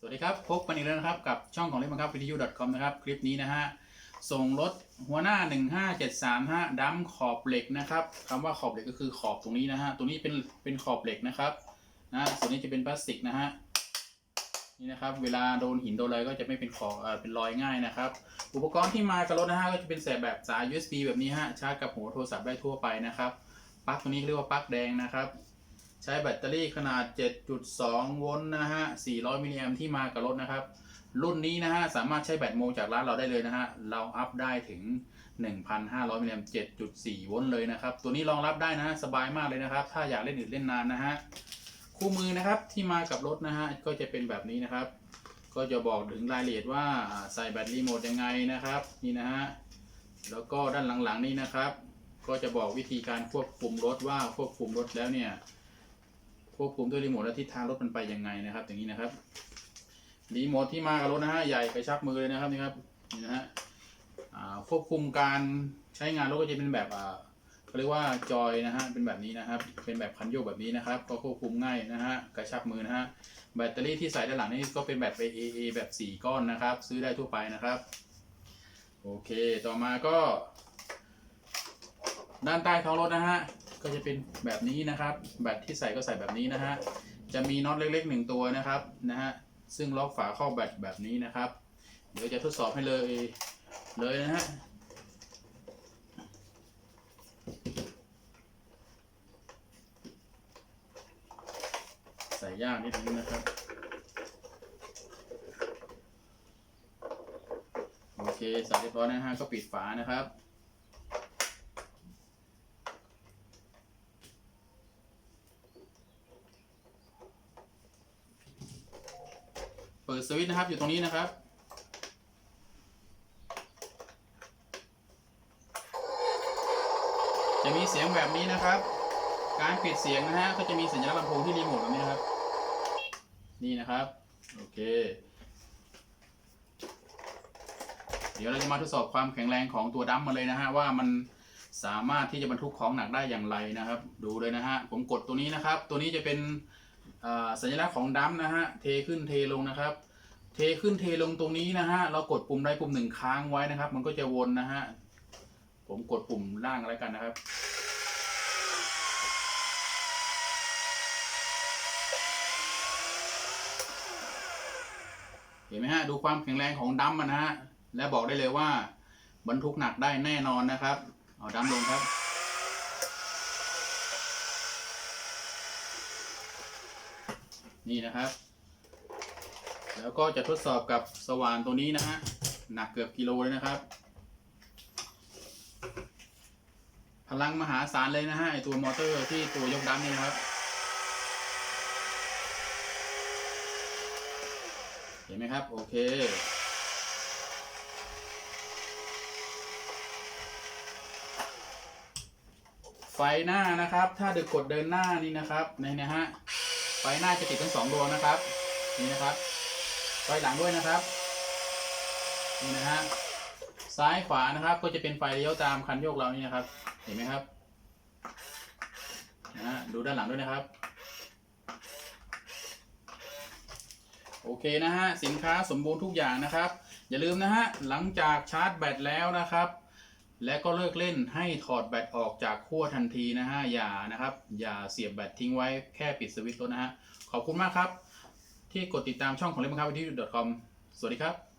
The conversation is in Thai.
สวัสดีครับ พบกันอีกแล้วนะครับ กับช่องของเล่นบังคับวิทยุ .com นะครับ คลิปนี้นะฮะ ส่งรถหัวหน้า 15735ดัมขอบเหล็กนะครับคำว่าขอบเหล็กก็คือขอบตรงนี้นะฮะ ตรงนี้เป็นเป็นขอบเหล็กนะครับนะส่วนนี้จะเป็นพลาสติกนะฮะ นี่นะครับ เวลาโดนหินโดนอะไรก็จะไม่เป็นขอบเอ่อเป็นรอยง่ายนะครับ อุปกรณ์ที่มากับรถนะฮะก็จะเป็นแสบแบบสาย USB แบบนี้ฮะ ชาร์จกับหัวโทรศัพท์ได้ทั่วไปนะครับ ปลั๊กตัวนี้เรียกว่าปลั๊กแดงนะครับ ใช้แบตเตอรี่ขนาด 7.2 โวลต์นะฮะ 400 มิลลิแอมที่มากับรถนะครับ รุ่นนี้นะฮะ สามารถใช้แบตโมจากร้านเราได้เลยนะฮะ เราอัพได้ถึง 1,500 มิลลิแอม7.4 โวลต์เลยนะครับ ตัวนี้รองรับได้นะฮะ สบายมากเลยนะครับ ถ้าอยากเล่นอื่นเล่นนานนะฮะ คู่มือนะครับที่มากับรถนะฮะ ก็จะเป็นแบบนี้นะครับ ก็จะบอกถึงรายละเอียดว่าอ่าใส่แบตรีโมทยังไงนะครับ นี่นะฮะ แล้วก็ด้านหลังๆนี่นะครับ ก็จะบอกวิธีการควบคุมรถว่าควบคุมรถแล้วเนี่ย ควบคุมด้วยรีโมทและทิศทางรถมันไปยังไงนะครับ อย่างนี้นะครับรีโมทที่มากับรถนะฮะใหญ่กระชับมือเลยนะครับนี่ครับนี่นะฮะควบคุมการใช้งานรถก็จะเป็นแบบเขาเรียกว่าจอยนะฮะเป็นแบบนี้นะครับ เป็นแบบคันโยกแบบนี้นะครับ ก็ควบคุมง่ายนะฮะกระชับมือนะฮะแบตเตอรี่ที่ใส่ด้านหลังนี่ก็เป็นแบบ AA แบบ 4 ก้อนนะครับ ซื้อได้ทั่วไปนะครับโอเคต่อมาก็ ด้านใต้ท้องรถนะฮะ ก็จะเป็นแบบนี้นะครับ แบตที่ใส่ก็ใส่แบบนี้นะฮะ จะมีน็อตเล็กๆหนึ่งตัวนะครับนะฮะ ซึ่งล็อกฝาข้าแบตแบบนี้นะครับ เดี๋ยวจะทดสอบให้เลยเลยนะฮะใส่ยากนิดนึงนะครับ โอเคใส่เรียบร้อยนะฮะก็ปิดฝานะครับ เปิดสวิตช์นะครับอยู่ตรงนี้นะครับ จะมีเสียงแบบนี้นะครับ การปิดเสียงนะฮะก็จะมีสัญลักษณ์ลำโพงที่รีโมทแบบนี้นะครับ นี่นะครับ โอเค เดี๋ยวเราจะมาทดสอบความแข็งแรงของตัวดัมมันเลยนะฮะว่ามันสามารถที่จะบรรทุกของหนักได้อย่างไรนะครับ ดูเลยนะฮะผมกดตัวนี้นะครับ ตัวนี้จะเป็นสัญลักษณ์ของดัมนะฮะ เทขึ้นเทลงนะครับ เทขึ้นเทลงตรงนี้นะฮะ เรากดปุ่มใดปุ่มหนึ่งค้างไว้นะครับ มันก็จะวนนะฮะ ผมกดปุ่มล่างอะไรกันนะครับ เห็นไหมฮะ ดูความแข็งแรงของดัมมันนะฮะ และบอกได้เลยว่าบรรทุกหนักได้แน่นอนนะครับ เอาดัมลงครับนี่นะครับ แล้วก็จะทดสอบกับสว่านตัวนี้นะฮะ หนักเกือบกิโลเลยนะครับ พลังมหาศาลเลยนะฮะไอตัวมอเตอร์ที่ตัวยกดันนี่นะครับ เห็นไหมครับ โอเคไฟหน้านะครับ ถ้าเดืกดเดินหน้านี่นะครับในนะฮะ ไฟหน้าจะติดทั้งสองดวงนะครับ นี่นะครับ ไฟหลังด้วยนะครับนี่นะฮะซ้ายขวานะครับก็จะเป็นไฟเลี้ยวตามคันโยกเรานี่นะครับ เห็นไหมครับนะฮะดูด้านหลังด้วยนะครับ โอเคนะฮะสินค้าสมบูรณ์ทุกอย่างนะครับ อย่าลืมนะฮะหลังจากชาร์จแบตแล้วนะครับ และก็เลิกเล่นให้ถอดแบตออกจากขั้วทันทีนะฮะอย่านะครับ อย่าเสียบแบตทิ้งไว้แค่ปิดสวิตช์รถนะฮะขอบคุณมากครับ ที่กดติดตามช่องของเล่นบังคับวิทยุ .com สวัสดีครับ